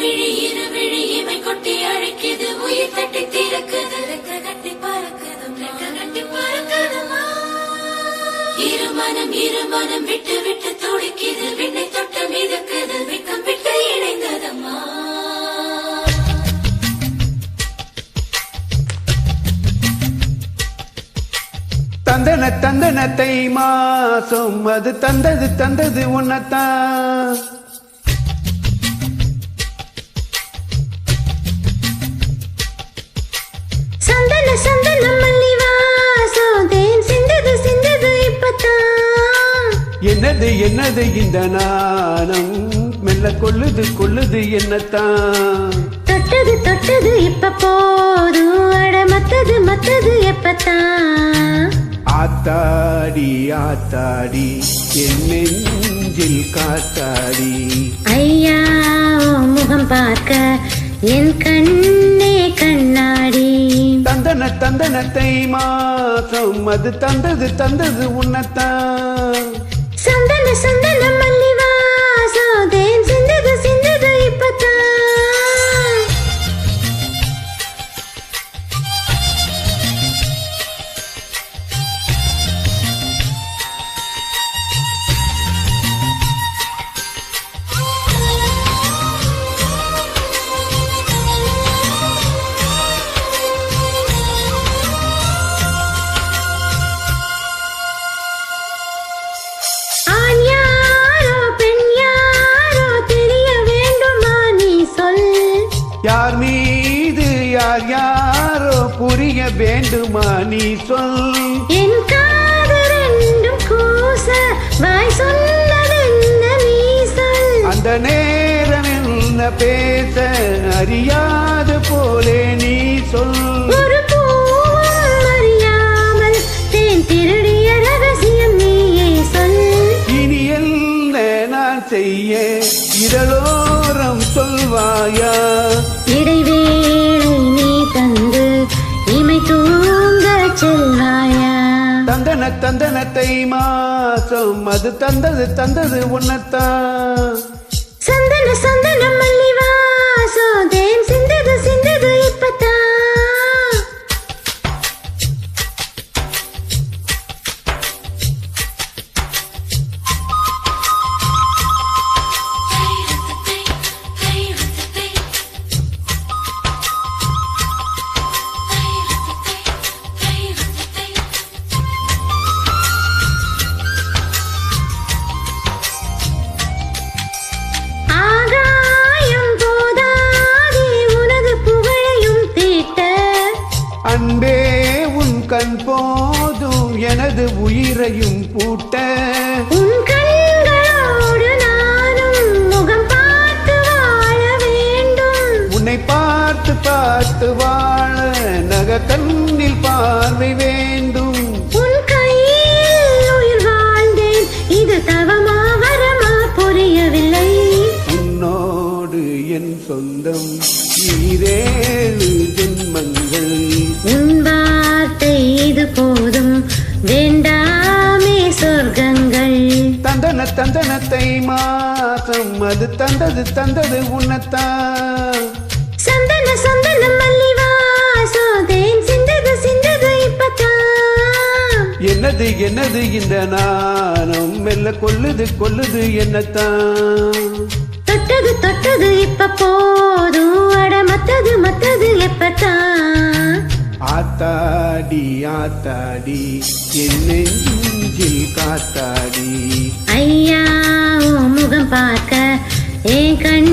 விழி இரு விழி இமை கொட்டி அழைக்குது. உயிர் தட்டி திறக்குது. ரெக்க கட்டி பறக்குது ரெக்க கட்டி பறக்குதுமா இருமனம் இருமனம் விட்டு விட்டு துடிக்குது. விண்ணை தொட்ட மிதக்குது. வெக்கம் விட்டு இணைந்ததம்மா. தந்தன தந்தனத்தை மாசம் அது தந்தது தந்தது உன்னத்தான். என்னது என்னது இந்த நாணம்? மெல்ல கொள்ளுது கொள்ளுது என்னத்தான்? தொட்டது தொட்டது இப்ப போதும். அட மத்தது மத்தது எப்பத்தான்? ஆத்தாடி ஆத்தாடி என் நெஞ்சில் காத்தாடி. ஐயா முகம் பார்க்க என் கண்ணே கண்ணாடி. தந்தன தந்தனத்தை மாசம் அது தந்தது தந்தது உன்னத்தான். சந்தன சந்தன மல்ல. வேண்டுமா நீ சொல். என் காது ரெண்டும் கூச வாய் சொன்னதென்ன நீ சொல். அந்த நேரம் என்ன பேச அறியாது போலே நீ சொல். ஒரு பூவும் அறியாமல் தேன் திருடிய ரகசியம் நீயே சொல். இனி என்ன நான் செய்ய? இதழோரம் சொல்வாயா? தந்தனத்தை மாசம் அது தந்தது தந்தது உன்னத்தான். சந்தன சந்தனம் மல்லி வாசம் தேன் கண் போதும் எனது உயிரையும் பூட்ட. உன்னை பார்த்து பார்த்து வாழ நக கண்ணில் பார்வை வேண்டும். உன்னோடு என் சொந்தம் நீரே. தந்தன தந்தனத்தை மாசம் அது தந்தது தந்தது உன்னத்தான். சந்தன சந்தன என்னது என்னது இந்த நாணம்? மெல்ல கொல்லுது கொல்லுது என்னத்தான். தொட்டது தொட்டது இப்ப போதும். அட மத்தது மத்தது எப்பத்தான். காத்தாடி ஆத்தாடி என்னெஞ்சில் காத்தாடி. ஐயா முகம் பார்க்க ஏன் கண்